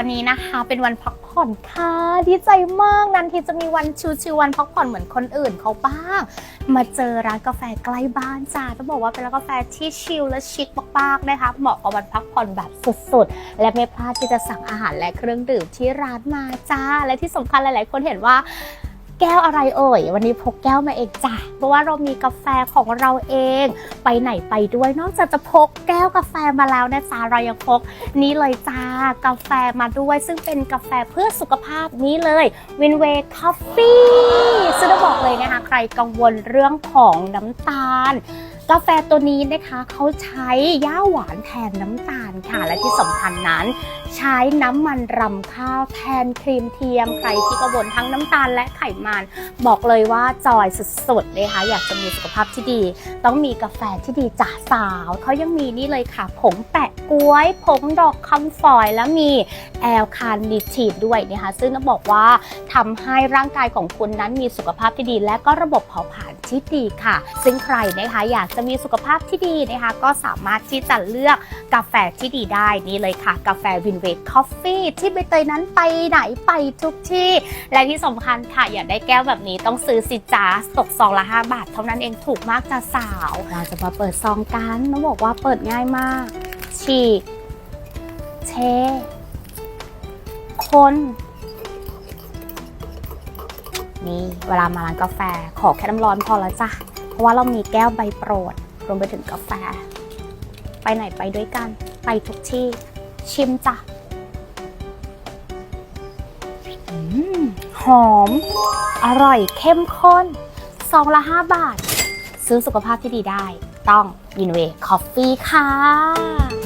วันนี้นะคะเป็นวันพักผ่อนค่ะดีใจมากนันทีจะมีวันชิวๆวันพักผ่อนเหมือนคนอื่นเขาบ้าง มาเจอร้านกาแฟใกล้บ้านจ้าต้องบอกว่าเป็นร้านกาแฟที่ชิลและชิคมากๆนะคะเหมาะกับวันพักผ่อนแบบสุดๆ และไม่พลาดที่จะสั่งอาหารและเครื่องดื่มที่ร้านมาจ้า และที่สำคัญหลายๆ คนเห็นว่า แก้วอะไรเอ่ย วันนี้พกแก้วมาเองจ้ะ เพราะว่าเรามีกาแฟของเราเอง ไปไหนไปด้วยนอกจากจะพกแก้วกาแฟมาแล้วนะจ๊ะเรายังพกนี้เลยจ้ากาแฟมาด้วย ซึ่งเป็นกาแฟเพื่อสุขภาพนี้เลยวินเว c คอฟฟี่ซึ่งจะบอกเลยนะคะ ใครกังวลเรื่องของน้ำตาล กาแฟตัวนี้นะคะเขาใช้ย่าหวานแทนน้ำตาลค่ะ และที่สำคัญนั้น ใช้น้ำมันรำข้าวแทนครีมเทียมใครที่กังวลทั้งน้ำตาลและไขมัน บอกเลยว่าจอยสุดๆเลยค่ะอยากจะมีสุขภาพที่ดี ต้องมีกาแฟที่ดีจ่าสาวเขายังมีนี่เลยค่ะ ผงแปะกล้วย ผงดอกคำฝอยและมีแอลคาลิทีดด้วยนะคะซึ่งต้องบอกว่าทำให้ร่างกายของคุณนั้นมีสุขภาพที่ดี และก็ระบบเผาผลาญที่ดีค่ะ ซึ่งใครนะคะอยากจะมีสุขภาพที่ดีนะคะ ก็สามารถที่จะเลือกกาแฟที่ดีได้นี่เลยค่ะ กาแฟวินเวทคอฟฟี่ที่ใบเตยนั้นไปไหนไปทุกที่ และที่สำคัญค่ะ อยากได้แก้วแบบนี้ต้องซื้อสิจ้าตกซองละ 5 บาท เท่านั้นเองถูกมากจ้าสาว เราจะมาเปิดซองกันต้องบอกว่าเปิดง่ายมาก ฉีกเทคนนี่เวลามาร้านกาแฟขอแค่น้ำร้อนพอแล้วจ้ะ ราะว่าเรามีแก้วใบโปรด รวมไปถึงกาแฟ ไปไหนไปด้วยกัน ไปทุกที่ ชิมจ้ะหอม อร่อยเข้มข้นซองละ5บาท ซื้อสุขภาพที่ดีได้ ต้องยินเวคอฟฟี่ค่ะ